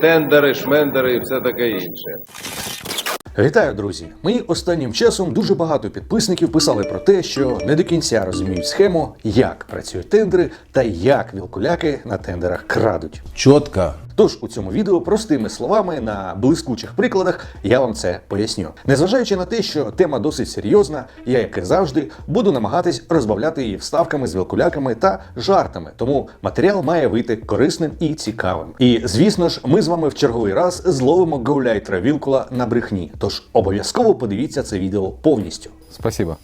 тендери, шмендери і все таке інше. Вітаю, друзі! Мені останнім часом дуже багато підписників писали про те, що не до кінця розуміють схему, як працюють тендери та як вілкуляки на тендерах крадуть. Четко. Тож у цьому відео простими словами на блискучих прикладах я вам це поясню. Незважаючи на те, що тема досить серйозна, я, як і завжди, буду намагатись розбавляти її вставками з вілкуляками та жартами. Тому матеріал має вийти корисним і цікавим. І звісно ж, ми з вами в черговий раз зловимо гауляйтера вілкула на брехні. Тож обов'язково подивіться це відео повністю. Спасибо.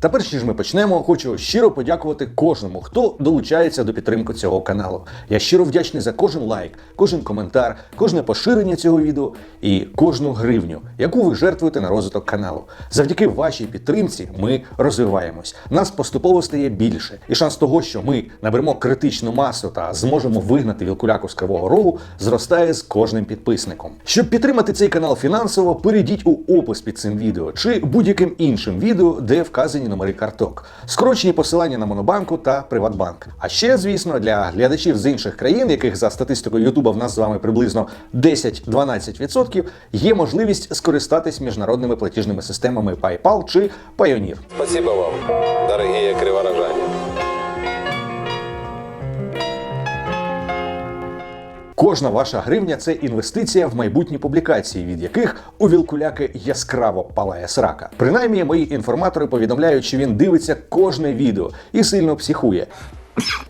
Та перш ніж ми почнемо, хочу щиро подякувати кожному, хто долучається до підтримки цього каналу. Я щиро вдячний за кожен лайк, кожен коментар, кожне поширення цього відео і кожну гривню, яку ви жертвуєте на розвиток каналу. Завдяки вашій підтримці ми розвиваємось. Нас поступово стає більше, і шанс того, що ми наберемо критичну масу та зможемо вигнати вілкуляку з кривого рогу, зростає з кожним підписником. Щоб підтримати цей канал фінансово, перейдіть у опис під цим відео чи будь-яким іншим відео, де вказані номери карток, скручені посилання на Монобанку та Приватбанк. А ще, звісно, для глядачів з інших країн, яких за статистикою Ютуба в нас з вами приблизно 10-12%, є можливість скористатись міжнародними платіжними системами PayPal чи Payoneer. Спасибо вам, дорогі криворожані. Кожна ваша гривня це інвестиція в майбутні публікації, від яких у вілкуляки яскраво палає срака. Принаймні, мої інформатори повідомляють, що він дивиться кожне відео і сильно психує.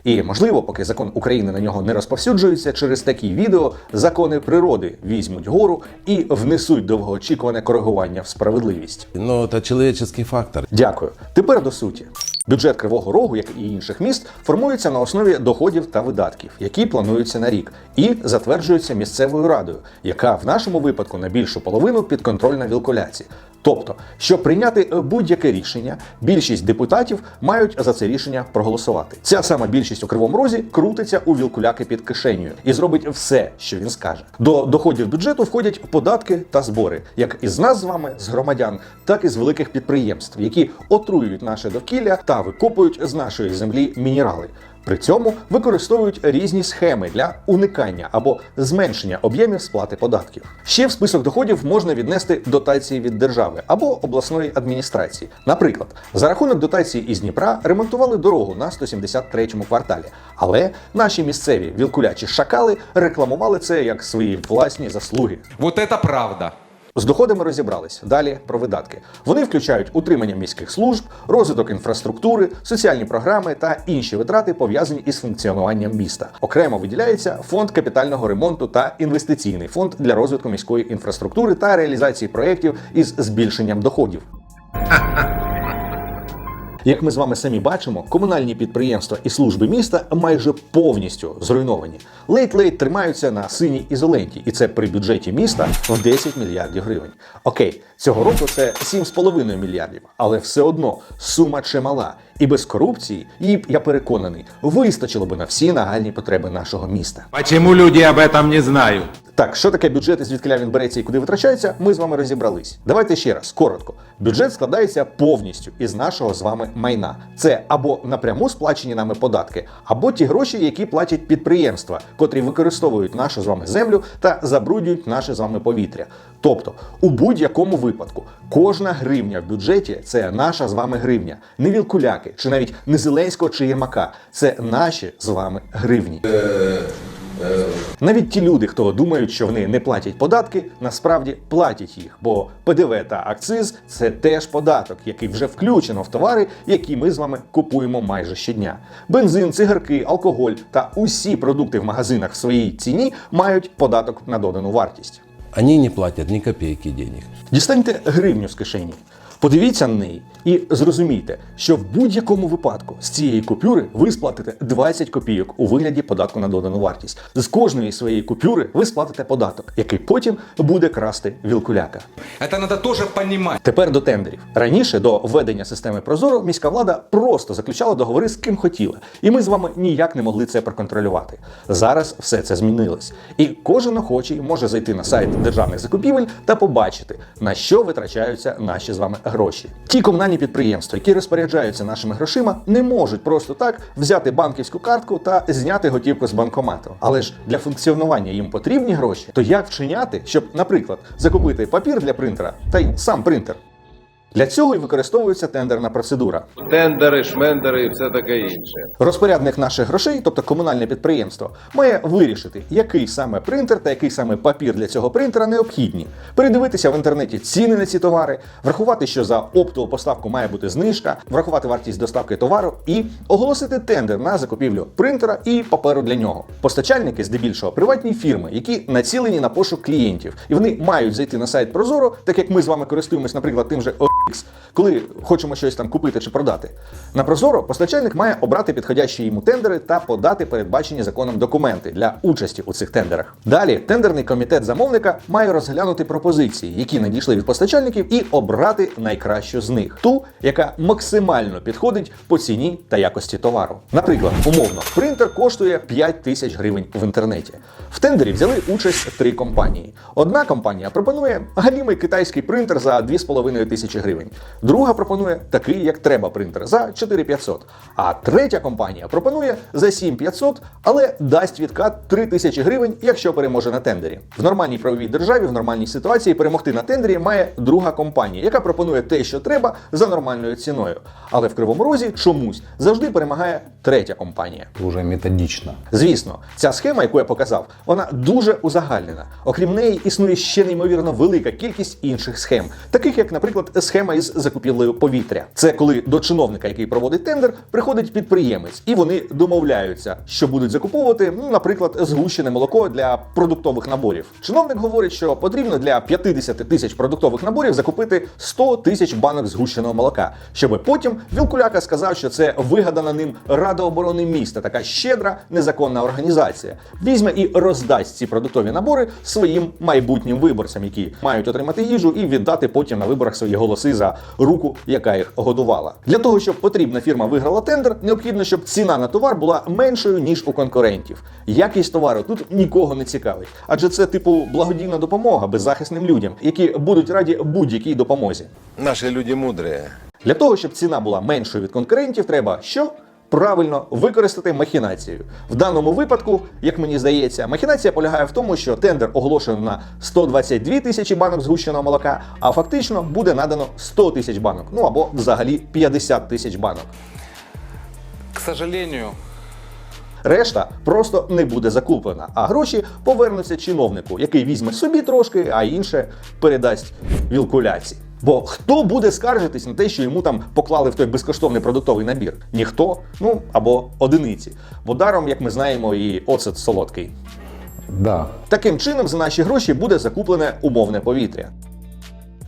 І можливо, поки закон України на нього не розповсюджується, через такі відео закони природи візьмуть гору і внесуть довгоочікуване коригування в справедливість. Но это человеческий фактор. Дякую. Тепер до суті. Бюджет Кривого Рогу, як і інших міст, формується на основі доходів та видатків, які плануються на рік, і затверджуються місцевою радою, яка в нашому випадку на більшу половину підконтрольна вілкуляці. Тобто, щоб прийняти будь-яке рішення, більшість депутатів мають за це рішення проголосувати. Ця сама більшість у кривому розі крутиться у вілкуляки під кишенею і зробить все, що він скаже. До доходів бюджету входять податки та збори, як із нас з вами, з громадян, так і з великих підприємств, які отруюють наше довкілля та викопують з нашої землі мінерали. При цьому використовують різні схеми для уникання або зменшення об'ємів сплати податків. Ще в список доходів можна віднести дотації від держави або обласної адміністрації. Наприклад, за рахунок дотації із Дніпра ремонтували дорогу на 173-му кварталі. Але наші місцеві вілкулячі шакали рекламували це як свої власні заслуги. Вот это правда. З доходами розібрались. Далі про видатки. Вони включають утримання міських служб, розвиток інфраструктури, соціальні програми та інші витрати, пов'язані із функціонуванням міста. Окремо виділяється фонд капітального ремонту та інвестиційний фонд для розвитку міської інфраструктури та реалізації проєктів із збільшенням доходів. Як ми з вами самі бачимо, комунальні підприємства і служби міста майже повністю зруйновані. Ледь-ледь тримаються на синій ізоленті, і це при бюджеті міста в 10 мільярдів гривень. Окей, цього року це 7,5 мільярдів, але все одно сума чимала. І без корупції її я переконаний, вистачило би на всі нагальні потреби нашого міста. Почему люди об этом не знают? Так, що таке бюджет і звідки він береться і куди витрачається, ми з вами розібрались. Давайте ще раз, коротко. Бюджет складається повністю із нашого з вами майна. Це або напряму сплачені нами податки, або ті гроші, які платять підприємства, котрі використовують нашу з вами землю та забруднюють наше з вами повітря. Тобто, у будь-якому випадку, кожна гривня в бюджеті це наша з вами гривня, не вілкуляки, чи навіть не Зеленського чи Єрмака. Це наші з вами гривні. Навіть ті люди, хто думають, що вони не платять податки, насправді платять їх, бо ПДВ та акциз це теж податок, який вже включено в товари, які ми з вами купуємо майже щодня. Бензин, цигарки, алкоголь та усі продукти в магазинах в своїй ціні мають податок на додану вартість. Они не платят ни копейки денег. Дістаньте гривню з кишені. Подивіться на неї і зрозумійте, що в будь-якому випадку з цієї купюри ви сплатите 20 копійок у вигляді податку на додану вартість. З кожної своєї купюри ви сплатите податок, який потім буде красти вілкуляка. Это надо тоже понимать. Тепер до тендерів. Раніше до введення системи Прозоро міська влада просто заключала договори з ким хотіла, і ми з вами ніяк не могли це проконтролювати. Зараз все це змінилось, і кожен охочий може зайти на сайт державних закупівель та побачити, на що витрачаються наші з вами гроші. Ті комунальні підприємства, які розпоряджаються нашими грошима, не можуть просто так взяти банківську картку та зняти готівку з банкомату. Але ж для функціонування їм потрібні гроші. То як вчиняти, щоб, наприклад, закупити папір для принтера та й сам принтер? Для цього і використовується тендерна процедура. Тендери, шмендери і все таке інше. Розпорядник наших грошей, тобто комунальне підприємство, має вирішити, який саме принтер та який саме папір для цього принтера необхідні, передивитися в інтернеті ціни на ці товари, врахувати, що за оптову поставку має бути знижка, врахувати вартість доставки товару і оголосити тендер на закупівлю принтера і паперу для нього. Постачальники здебільшого приватні фірми, які націлені на пошук клієнтів, і вони мають зайти на сайт Прозоро, так як ми з вами користуємось, наприклад, тим же коли хочемо щось там купити чи продати. На Прозоро постачальник має обрати підходящі йому тендери та подати передбачені законом документи для участі у цих тендерах. Далі тендерний комітет замовника має розглянути пропозиції, які надійшли від постачальників, і обрати найкращу з них, ту, яка максимально підходить по ціні та якості товару. Наприклад, умовно, принтер коштує 5 тисяч гривень в інтернеті. В тендері взяли участь три компанії. Одна компанія пропонує галімий китайський принтер за 2,5 тисячі гривень. Друга пропонує такий, як треба принтер за 4500. А третя компанія пропонує за 7500, але дасть відкат 3 тисячі гривень, якщо переможе на тендері. В нормальній правовій державі, в нормальній ситуації перемогти на тендері має друга компанія, яка пропонує те, що треба, за нормальною ціною. Але в Кривому Розі чомусь завжди перемагає третя компанія. Уже методично. Звісно, ця схема, яку я показав, вона дуже узагальнена. Окрім неї, існує ще неймовірно велика кількість інших схем, таких як, наприклад, схема із закупівлею повітря. Це коли до чиновника, який проводить тендер, приходить підприємець, і вони домовляються, що будуть закуповувати, ну, наприклад, згущене молоко для продуктових наборів. Чиновник говорить, що потрібно для 50 тисяч продуктових наборів закупити 100 тисяч банок згущеного молока, щоб потім Вілкуляка сказав, що це вигадана ним Рада оборони міста, така щедра незаконна організація. Візьме і роздасть ці продуктові набори своїм майбутнім виборцям, які мають отримати їжу і віддати потім на виборах свої голоси за руку, яка їх годувала. Для того щоб потрібна фірма виграла тендер, необхідно, щоб ціна на товар була меншою ніж у конкурентів. Якість товару тут нікого не цікавить, адже це типу благодійна допомога беззахисним людям, які будуть раді будь-якій допомозі. Наші люди мудрі. Для того, щоб ціна була меншою від конкурентів, треба що? Правильно використати махінацію. В даному випадку, як мені здається, махінація полягає в тому, що тендер оголошено на 122 тисячі банок згущеного молока, а фактично буде надано 100 тисяч банок, ну або взагалі 50 тисяч банок. К сожалению, Решта просто не буде закуплена, а гроші повернуться чиновнику, який візьме собі трошки, а інше передасть вілкуляці. Бо хто буде скаржитись на те, що йому там поклали в той безкоштовний продуктовий набір? Ніхто, ну або одиниці. Бо даром, як ми знаємо, і оцет солодкий. Да. Таким чином, за наші гроші буде закуплене умовне повітря.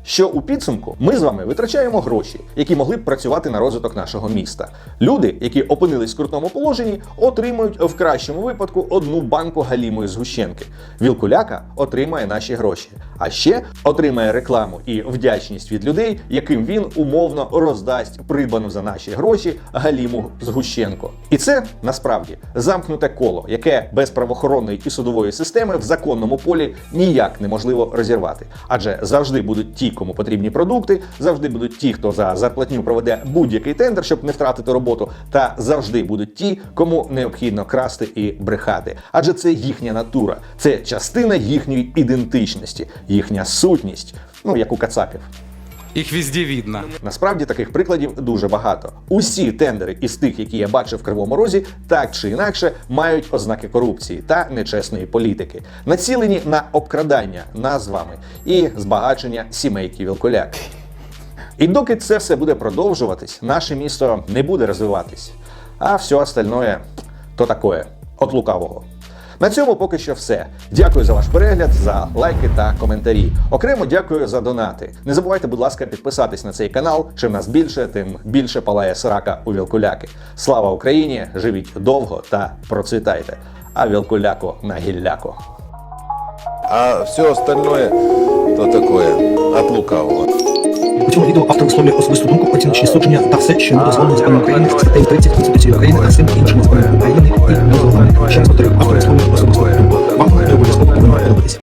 Що у підсумку ми з вами витрачаємо гроші, які могли б працювати на розвиток нашого міста. Люди, які опинились в скрутному положенні, отримують в кращому випадку одну банку галімої згущенки. Вілкуляка отримає наші гроші, а ще отримає рекламу і вдячність від людей, яким він умовно роздасть придбану за наші гроші галіму згущенку. І це насправді замкнуте коло, яке без правоохоронної і судової системи в законному полі ніяк неможливо розірвати. Адже завжди будуть ті, кому потрібні продукти, завжди будуть ті, хто за зарплатню проведе будь-який тендер, щоб не втратити роботу, та завжди будуть ті, кому необхідно красти і брехати. Адже це їхня натура, це частина їхньої ідентичності, їхня сутність, ну як у кацапів. Их везде видно. Насправді таких прикладів дуже багато. Усі тендери із тих, які я бачив в Кривому Розі, так чи інакше мають ознаки корупції та нечесної політики, націлені на обкрадання нас вами і збагачення сімейки Вілкуляк. І доки це все буде продовжуватись, наше місто не буде розвиватись. А все остальное то такое, от лукавого. На цьому поки що все. Дякую за ваш перегляд, за лайки та коментарі. Окремо дякую за донати. Не забувайте, будь ласка, підписатись на цей канал. Чим нас більше, тим більше палає срака у вілкуляки. Слава Україні! Живіть довго та процвітайте. А вілкуляку на гілляку. А все остальное то такое от лукавого. У цьому відео автор висловлює особисту думку, оціночні судження та все, що не дозволено законом України статтею 30 Конституції України та всім іншим законом України і міжнародними. Ще раз повторюю, автор висловлює особисту думку. Вам не обов'язково повинно подобатися.